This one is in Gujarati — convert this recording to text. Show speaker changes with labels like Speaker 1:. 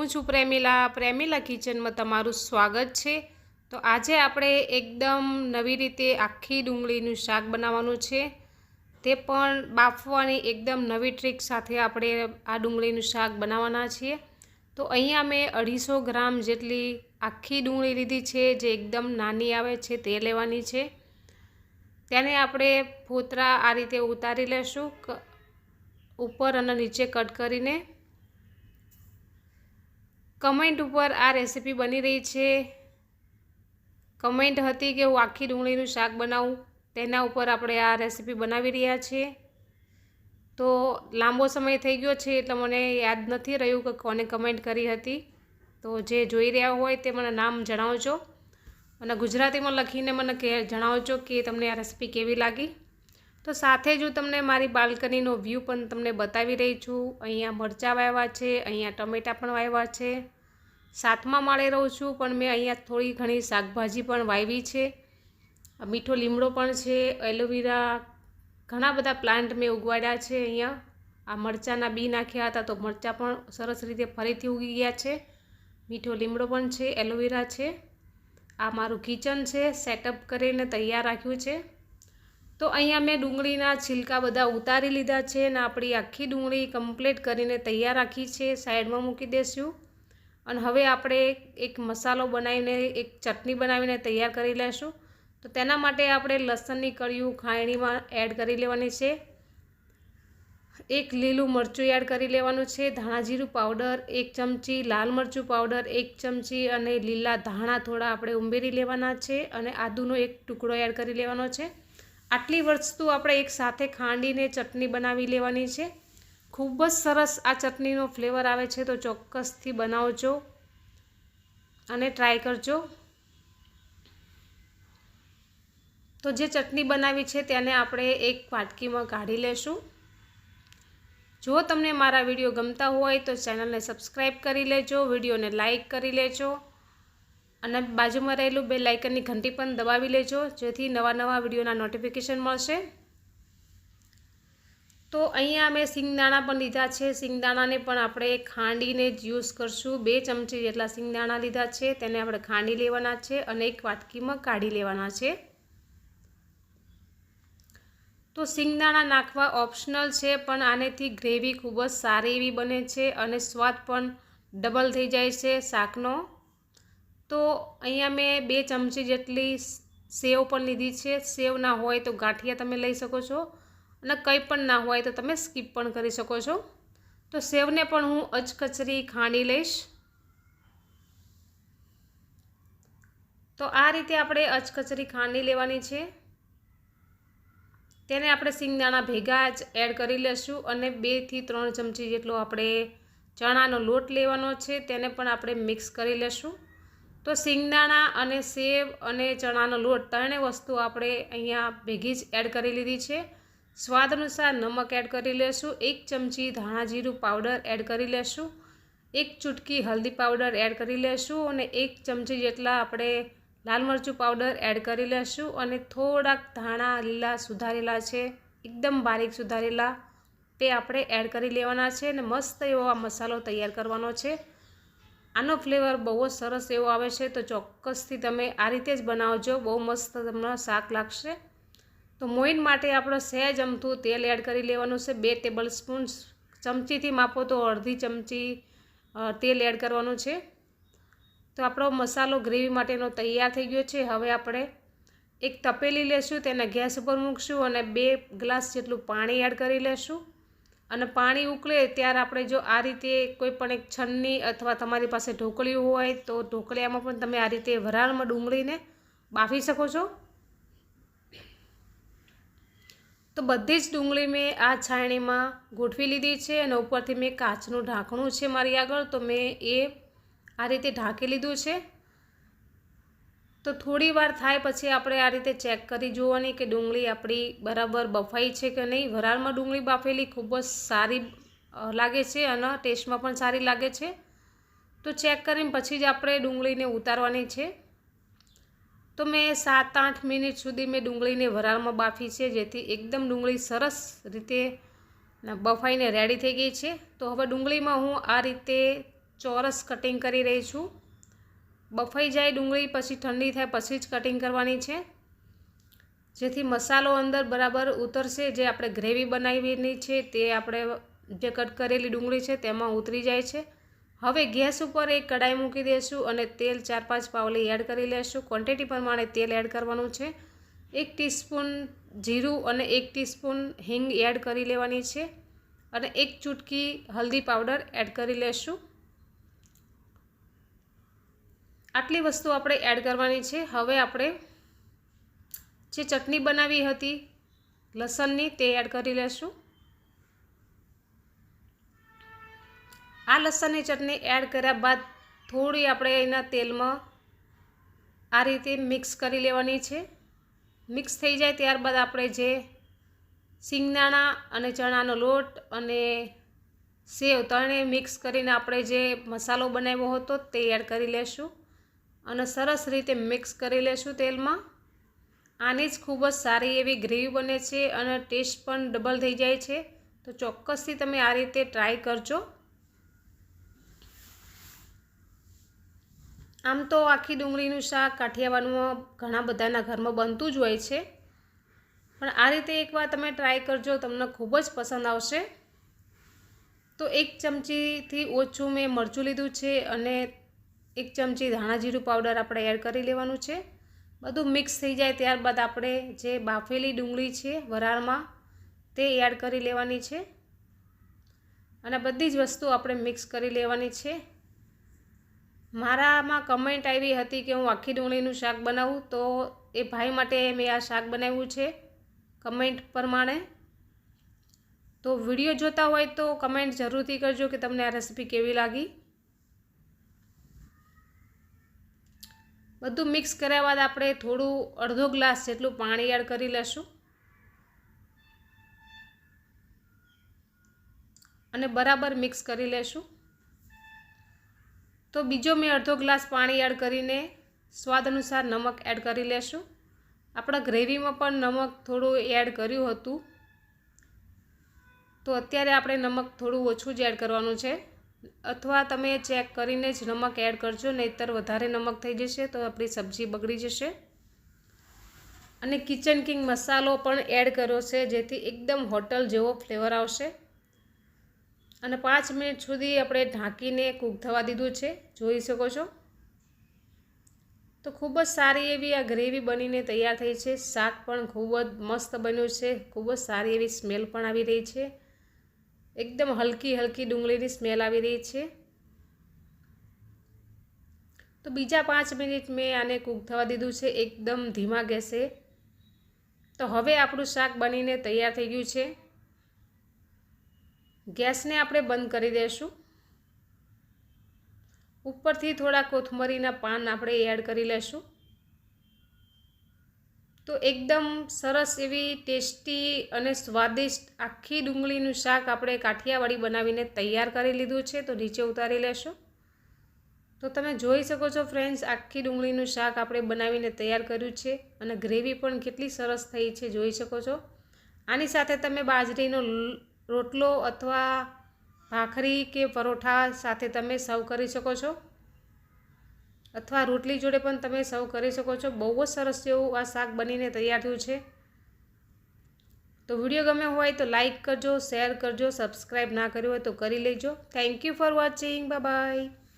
Speaker 1: હું છું પ્રેમિલા. પ્રેમિલા કિચનમાં તમારું સ્વાગત છે. તો આજે આપણે એકદમ નવી રીતે આખી ડુંગળીનું શાક બનાવવાનું છે. તે પણ બાફવાની એકદમ નવી ટ્રીક સાથે આપણે આ ડુંગળીનું શાક બનાવવાના છીએ. તો અહીંયા મેં અઢીસો ગ્રામ જેટલી આખી ડુંગળી લીધી છે, જે એકદમ નાની આવે છે, તે લેવાની છે. તેને આપણે ફોતરા આ રીતે ઉતારી લેશું ઉપર અને નીચે કટ કરીને. કમેન્ટ ઉપર આ રેસીપી બની રહી છે. કમેન્ટ હતી કે હું આખી ડુંગળીનું શાક બનાવું, તેના ઉપર આપણે આ રેસીપી બનાવી રહ્યા છીએ. તો લાંબો સમય થઈ ગયો છે એટલે મને યાદ નથી રહ્યું કે કોને કમેન્ટ કરી હતી. તો જે જોઈ રહ્યા હોય તે મને નામ જણાવજો. અને ગુજરાતીમાં લખીને મને કે જણાવજો કે તમને આ રેસીપી કેવી લાગી. તો સાથે જ હું તમને મારી બાલ્કનીનો વ્યૂ પણ તમને બતાવી રહી છું. અહીંયા મરચાં વાવ્યા છે, અહીંયા ટમેટાં પણ વાવ્યા છે. સાતમા માળે રહું છું, પણ મેં અહીંયા થોડી ઘણી શાકભાજી પણ વાવી છે. મીઠો લીમડો પણ છે, એલોવેરા, ઘણા બધા પ્લાન્ટ મેં ઉગાડ્યા છે અહીંયા. આ મરચાંના બી નાખ્યા હતા તો મરચાં પણ સરસ રીતે ફરીથી ઉગી ગયા છે. મીઠો લીમડો પણ છે, એલોવેરા છે. આ મારું કિચન છે, સેટઅપ કરીને તૈયાર રાખ્યું છે. તો અહીંયા મેં ડુંગળીના છિલકા બધા ઉતારી લીધા છે અને આપણી આખી ડુંગળી કમ્પ્લીટ કરીને તૈયાર રાખી છે. સાઈડમાં મૂકી દઈશું અને હવે આપણે એક મસાલો બનાવીને, એક ચટણી બનાવીને તૈયાર કરી લેશું. તો તેના માટે આપણે લસણની કળિયું ખાયણીમાં એડ કરી લેવાની છે. એક લીલું મરચું એડ કરી લેવાનું છે. ધાણા જીરું પાવડર, એક ચમચી લાલ મરચું પાવડર, એક ચમચી અને લીલા ધાણા થોડા આપણે ઉમેરી લેવાના છે અને આદુનો એક ટુકડો એડ કરી લેવાનો છે. આટલી વસ્તુ આપણે એક સાથે ખાંડીને ચટણી બનાવી લેવાની છે. ખૂબ જ સરસ આ ચટણીનો ફ્લેવર આવે છે, તો ચોક્કસથી બનાવજો અને ટ્રાય કરજો. તો જે ચટણી બનાવી છે, તેને આપણે એક વાટકીમાં કાઢી લેશું. જો તમને મારા વીડિયો ગમતા હોય, તો ચેનલને સબસ્ક્રાઈબ કરી લેજો, વિડીયોને લાઇક કરી લેજો અને બાજુમાં રહેલું બે લાઇકનની ઘંટી પણ દબાવી લેજો, જેથી નવા નવા વિડીયોના નોટિફિકેશન મળશે. તો અહીંયા મેં સિંગદાણા પણ લીધા છે. સિંગદાણાને પણ આપણે ખાંડીને જ યુઝ કરશું. બે ચમચી જેટલા સિંગદાણા લીધા છે. તેને આપણે ખાંડી લેવાના છે અને એક વાટકીમાં કાઢી લેવાના છે. તો સિંગદાણા નાખવા ઓપ્શનલ છે, પણ આનેથી ગ્રેવી ખૂબ જ સારી એવી બને છે અને સ્વાદ પણ ડબલ થઈ જાય છે શાકનો. તો અહીંયા મેં બે ચમચી જેટલી સેવ પણ લીધી છે. સેવ ના હોય તો ગાંઠિયા તમે લઈ શકો છો. અને કંઈ પણ ના હોય તો તમે સ્કીપ પણ કરી શકો છો. તો સેવને પણ હું અચકચરી ખાંડી લઈશ. તો આ રીતે આપણે અચકચરી ખાંડી લેવાની છે. તેને આપણે સિંગદાણા ભેગા જ એડ કરી લઈશું અને બેથી ત્રણ ચમચી જેટલો આપણે ચણાનો લોટ લેવાનો છે તેને પણ આપણે મિક્સ કરી લઈશું તો સિંગદાણા અને સેવ અને ચણાનો લોટ ત્રણેય વસ્તુ આપણે અહીંયા ભેગી જ એડ કરી લીધી છે. સ્વાદ અનુસાર નમક એડ કરી લેશું, એક ચમચી ધાણા જીરું પાવડર એડ કરી લેશું, એક ચૂટકી હલ્દી પાવડર એડ કરી લેશું અને એક ચમચી જેટલા આપણે લાલ મરચું પાવડર એડ કરી લેશું અને થોડાક ધાણા લીલા સુધારેલા છે, એકદમ બારીક સુધારેલા, તે આપણે એડ કરી લેવાના છે અને મસ્ત એવો આ મસાલો તૈયાર કરવાનો છે. આનો ફ્લેવર બહુ જ સરસ એવો આવે છે, તો ચોક્કસથી તમે આ રીતે જ બનાવજો, બહુ મસ્ત તમને શાક લાગશે. તો મોઈન માટે આપણે સહેજ અમથું તેલ એડ કરી લેવાનું છે, બે ટેબલ સ્પૂન ચમચીથી માપો તો અડધી ચમચી તેલ એડ કરવાનું છે. તો આપણો મસાલો ગ્રેવી માટેનો તૈયાર થઈ ગયો છે. હવે આપણે એક તપેલી લેશું, તેને ગેસ ઉપર મૂકશું અને બે ગ્લાસ જેટલું પાણી એડ કરી લેશું. અને પાણી ઉકળે ત્યારે આપણે જો આ રીતે કોઈ પણ એક છન્ની અથવા તમારી પાસે ઢોકળી હોય તો ઢોકળિયામાં પણ તમે આ રીતે વરાળમાં ડુંગળીને બાફી શકો છો. તો બધી જ ડુંગળી મેં આ છાણીમાં ગોઠવી લીધી છે અને ઉપરથી મેં કાચનું ઢાંકણું છે મારી આગળ. તો મેં એ આ રીતે ઢાંકી લીધું છે. તો થોડી વાર થાય પછી આપણે આ રીતે ચેક કરી જોવાની કે ડુંગળી આપણી બરાબર બફાઈ છે કે નહીં. વરાળમાં ડુંગળી બાફેલી ખૂબ જ સારી લાગે છે અને ટેસ્ટમાં પણ સારી લાગે છે. તો ચેક કરીને પછી જ આપણે ડુંગળીને ઉતારવાની છે. તો મેં સાત આઠ મિનિટ સુધી મેં ડુંગળીને વરાળમાં બાફી છે, જેથી એકદમ ડુંગળી સરસ રીતે બફાઈને રેડી થઈ ગઈ છે. તો હવે ડુંગળીમાં હું આ રીતે ચોરસ કટિંગ કરી રહી છું. બફાઈ જાય ડુંગળી, પછી ઠંડી થાય પછી જ કટિંગ કરવાની છે. જેથી મસાલો અંદર બરાબર ઉતરશે, જે આપણે ગ્રેવી બનાવીની છે તે આપણે જે કટ કરેલી ડુંગળી છે તેમાં ઉતરી જાય છે. હવે ગેસ ઉપર એક કડાઈ મૂકી દઈશું અને તેલ ચાર પાંચ પાવલી એડ કરી લેશું. ક્વોન્ટિટી પ્રમાણે તેલ એડ કરવાનું છે. એક ટીસ્પૂન જીરું અને એક ટીસ્પૂન હિંગ એડ કરી લેવાની છે અને એક ચૂટકી હલ્દી પાવડર એડ કરી લેશું. આટલી વસ્તુ આપણે એડ કરવાની છે. હવે આપણે જે ચટણી બનાવી હતી, લસણની તે એડ કરી લેશું. આ લસણની ચટણી એડ કર્યા બાદ થોડી આપણે એના તેલમાં આ રીતે મિક્સ કરી લેવાની છે. મિક્સ થઈ જાય ત્યારબાદ આપણે જે સિંગદાણા અને ચણાનો લોટ અને સેવ ત્રણેય મિક્સ કરીને આપણે જે મસાલો બનાવ્યો હતો તે એડ કરી લેશું અને સરસ રીતે મિક્સ કરી લેશું તેલમાં. આની જ ખૂબ જ સારી એવી ગ્રેવી બને છે અને ટેસ્ટ પણ ડબલ થઈ જાય છે. તો ચોક્કસથી તમે આ રીતે ટ્રાય કરજો. આમ તો આખી ડુંગળીનું શાક, કાઠિયાવાડમાં ઘણા બધાના ઘરમાં બનતું જ હોય છે. પણ આ રીતે એકવાર તમે ટ્રાય કરજો, તમને ખૂબ જ પસંદ આવશે. તો એક ચમચીથી ઓછું મેં મરચું લીધું છે અને એક ચમચી ધાણા જીરું પાવડર આપણે એડ કરી લેવાનું છે. બધું મિક્સ થઈ જાય ત્યારબાદ આપણે જે બાફેલી ડુંગળી છે વરાળમાં તે એડ કરી લેવાની છે. અને બધી જ વસ્તુ આપણે મિક્સ કરી લેવાની છે. મારામાં કમેન્ટ આવી હતી કે હું આખી ડુંગળીનું શાક બનાવું, તો એ ભાઈ માટે મેં આ શાક બનાવ્યું છે કમેન્ટ પ્રમાણે. તો વીડિયો જોતા હોય તો કમેન્ટ જરૂરથી કરજો કે તમને આ રેસીપી કેવી લાગી. બધું મિક્સ કર્યા બાદ આપણે થોડું અડધો ગ્લાસ જેટલું પાણી એડ કરી લેશું. અને બરાબર મિક્સ કરી લેશું. તો બીજો મેં અડધો ગ્લાસ પાણી એડ કરીને સ્વાદ અનુસાર નમક એડ કરી લેશું. આપણા ગ્રેવીમાં પણ નમક થોડું એડ કર્યું હતું. તો અત્યારે આપણે નમક થોડું ઓછું જ એડ કરવાનું છે. અથવા તમે ચેક કરીને જ નમક એડ કરજો, નહીંતર વધારે નમક થઈ જશે તો આપણી સબ્જી બગડી જશે. અને કિચન કિંગ મસાલો પણ એડ કર્યો છે, જેથી એકદમ હોટલ જેવો ફ્લેવર આવશે. અને પાંચ મિનિટ સુધી આપણે ઢાંકીને કૂક થવા દીધું છે. જોઈ શકો છો? તો ખૂબ જ સારી એવી આ ગ્રેવી બનીને તૈયાર થઈ છે. શાક પણ ખૂબ જ મસ્ત બન્યું છે. ખૂબ જ સારી એવી સ્મેલ પણ આવી રહી છે. એકદમ હલકી હલકી ડુંગળીની સ્મેલ આવી રહી છે. તો બીજા પાંચ મિનિટ મેં આને કૂક થવા દીધું છે. એકદમ ધીમા ગેસે. તો હવે આપણું શાક બનીને તૈયાર થઈ ગયું છે. ગેસને આપણે બંધ કરી દઈશું ઉપરથી થોડા કોથમરીના પાન આપણે એડ કરી લેશું. તો એકદમ સરસ એવી ટેસ્ટી અને સ્વાદિષ્ટ આખી ડુંગળીનું શાક આપણે કાઠિયાવાડી બનાવીને તૈયાર કરી લીધું છે, તો નીચે ઉતારી લેશું. તો તમે જોઈ શકો છો ફ્રેન્ડ્સ, આખી ડુંગળીનું શાક આપણે બનાવીને તૈયાર કર્યું છે અને ગ્રેવી પણ કેટલી સરસ થઈ છે, જોઈ શકો છો. આની સાથે તમે બાજરીનો રોટલો અથવા ભાખરી કે પરોઠા સાથે તમે સર્વ કરી શકો છો? અથવા રોટલી જોડે પણ તમે સર્વ કરી શકો છો? બહુ જ સરસ એવું આ શાક બનીને તૈયાર થયું છે. તો વીડિયો ગમે હોય તો લાઈક કરજો, શેર કરજો, સબસ્ક્રાઈબ ના કર્યું હોય તો કરી લેજો. Thank you for watching bye